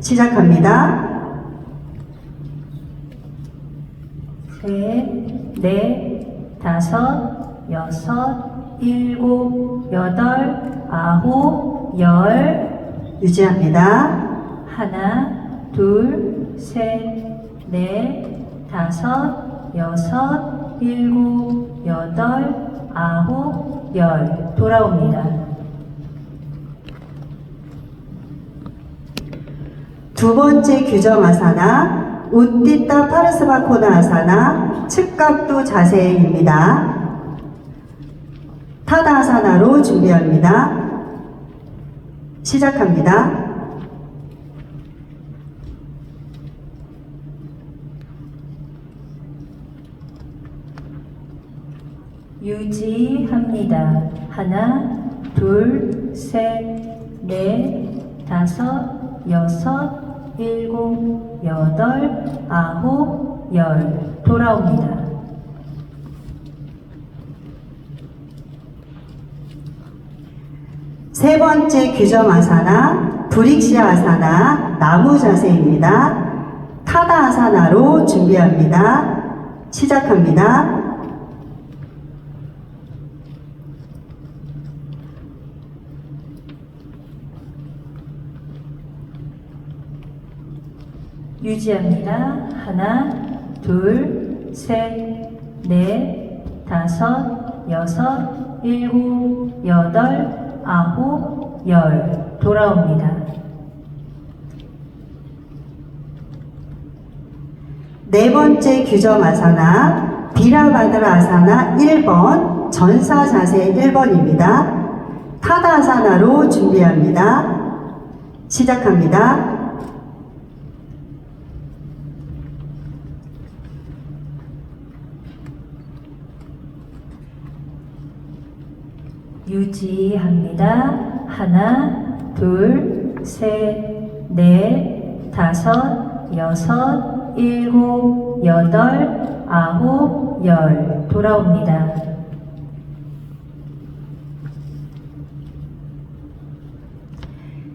시작합니다. 셋, 넷, 다섯, 여섯, 일곱, 여덟, 아홉, 열. 유지합니다. 하나, 둘, 셋, 넷, 다섯, 여섯, 일곱, 여덟, 아홉, 열. 돌아옵니다. 두 번째 규정 아사나, 우띠따 파르스바코나 아사나, 측각도 자세입니다. 타다 아사나로 준비합니다. 시작합니다. 유지합니다. 하나, 둘, 셋, 넷, 다섯, 여섯, 일곱, 여덟, 아홉, 열. 돌아옵니다. 세 번째 규정 아사나, 브릭시아 아사나, 나무 자세입니다. 타다 아사나로 준비합니다. 시작합니다. 유지합니다. 하나, 둘, 셋, 넷, 다섯, 여섯, 일곱, 여덟, 아홉, 열. 돌아옵니다. 네 번째 규정 아사나, 비라바드라 아사나 1번, 전사 자세 1번입니다. 타다 아사나로 준비합니다. 시작합니다. 유지합니다. 하나, 둘, 셋, 넷, 다섯, 여섯, 일곱, 여덟, 아홉, 열. 돌아옵니다.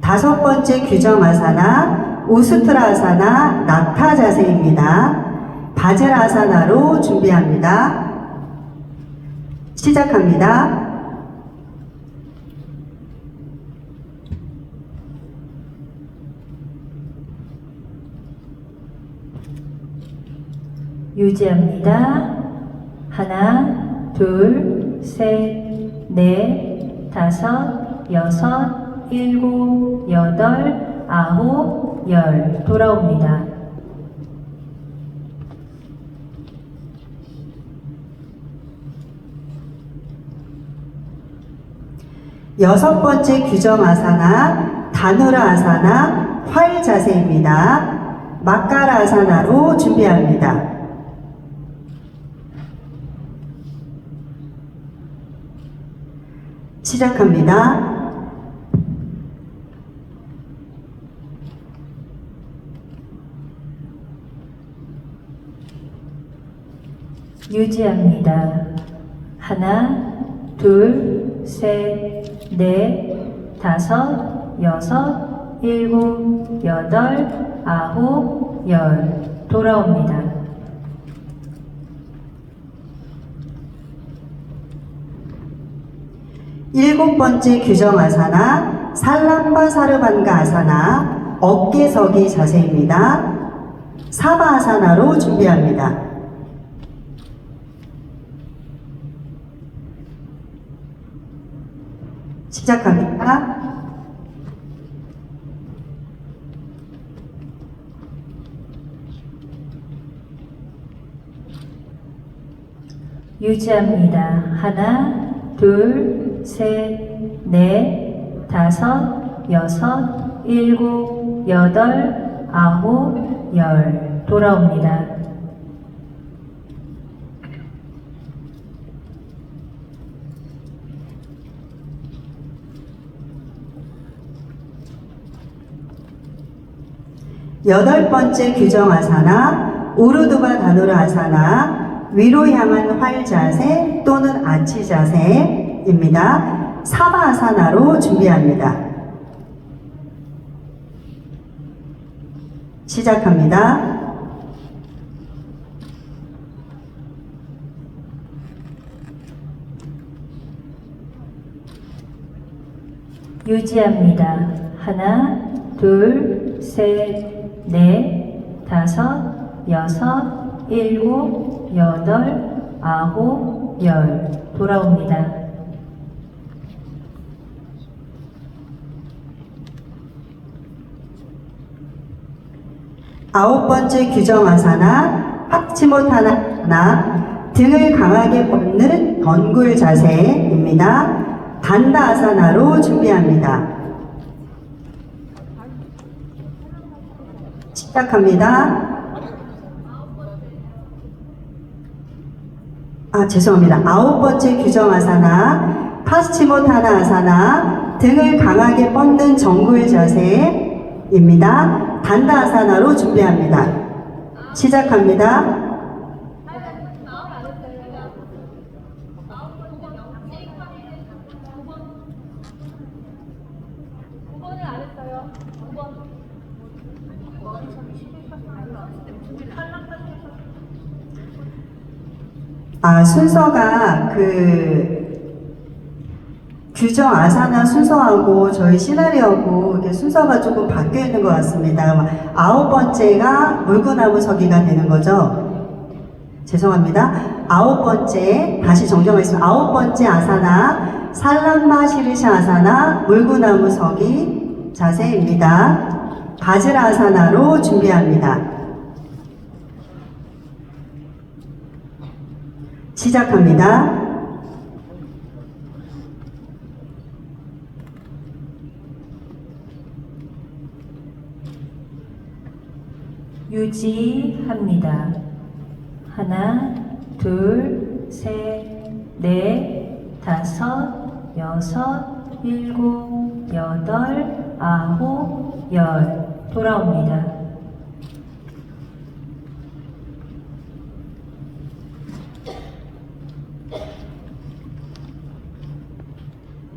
다섯 번째 규정 아사나, 우스트라 아사나, 나타 자세입니다. 바젤 아사나로 준비합니다. 시작합니다. 유지합니다. 하나, 둘, 셋, 넷, 다섯, 여섯, 일곱, 여덟, 아홉, 열. 돌아옵니다. 여섯 번째 규정 아사나, 다누라 아사나, 활 자세입니다. 마카라 아사나로 준비합니다. 시작합니다. 유지합니다. 하나, 둘, 셋, 넷, 다섯, 여섯, 일곱, 여덟, 아홉, 열. 돌아옵니다. 일곱 번째 규정 아사나, 살람바 사르반가 아사나, 어깨 서기 자세입니다. 사바 아사나로 준비합니다. 시작합니다. 유지합니다. 하나, 둘, 셋, 넷, 다섯, 여섯, 일곱, 여덟, 아홉, 열. 돌아옵니다. 여덟 번째 규정 아사나, 우르두바 다누라 아사나, 위로 향한 활 자세 또는 아치 자세 입니다. 사바 아사나로 준비합니다. 시작합니다. 유지합니다. 하나, 둘, 셋, 넷, 다섯, 여섯, 일곱, 여덟, 아홉, 열. 돌아옵니다. 아홉 번째 규정 아사나 파치모타나 등을 강하게 뻗는 덩굴 자세입니다. 단다 아사나로 준비합니다. 시작합니다. 아, 죄송합니다. 아홉 번째 규정 아사나, 파스치모타나 아사나, 등을 강하게 뻗는 정굴 자세입니다. 단다 아사나로 준비합니다. 시작합니다. 아, 순서가 그 규정 아사나 순서하고 저희 시나리오하고 이렇게 순서가 조금 바뀌어 있는 것 같습니다. 아홉 번째가 물구나무 서기가 되는 거죠. 죄송합니다. 아홉 번째 다시 정정하겠습니다. 아홉 번째 아사나 살람마 시르샤 아사나 물구나무 서기 자세입니다. 바즈라 아사나로 준비합니다. 시작합니다. 유지합니다. 하나, 둘, 셋, 넷, 다섯, 여섯, 일곱, 여덟, 아홉, 열. 돌아옵니다.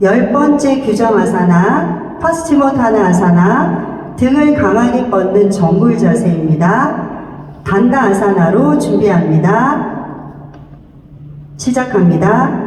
열 번째 규정 아사나, 파스티모타나 아사나, 등을 강하게 뻗는 정굴 자세입니다. 단다 아사나로 준비합니다. 시작합니다.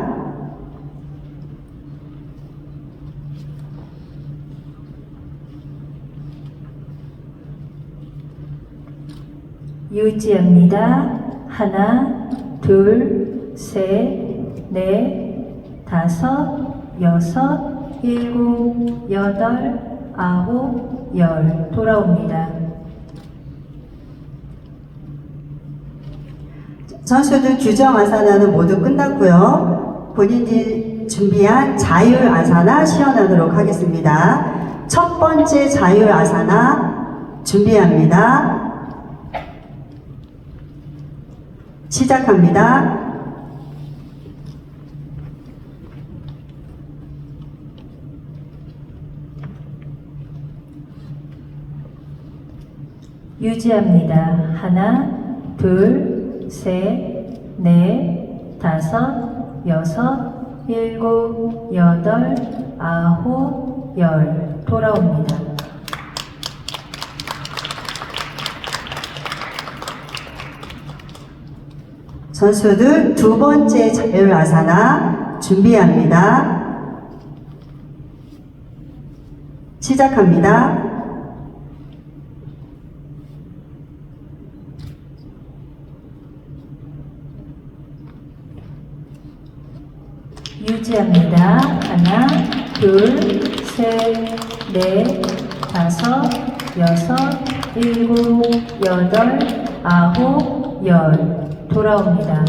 유지합니다. 하나, 둘, 셋, 넷, 다섯, 여섯, 일곱, 여덟, 아홉, 열. 돌아옵니다. 선수들 규정 아사나는 모두 끝났고요. 본인이 준비한 자율 아사나 시연하도록 하겠습니다. 첫 번째 자율 아사나 준비합니다. 시작합니다. 유지합니다. 하나, 둘, 셋, 넷, 다섯, 여섯, 일곱, 여덟, 아홉, 열. 돌아옵니다. 선수들 두 번째 자율 아사나 준비합니다. 시작합니다. 유지합니다. 하나, 둘, 셋, 넷, 다섯, 여섯, 일곱, 여덟, 아홉, 열. 돌아옵니다.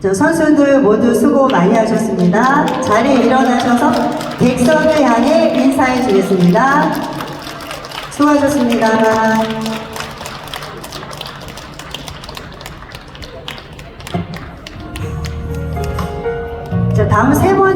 저 선수들 모두 수고 많이 하셨습니다. 자리에 일어나셔서 객석을 향해 인사해 주겠습니다. 수고하셨습니다. 다음 세 번째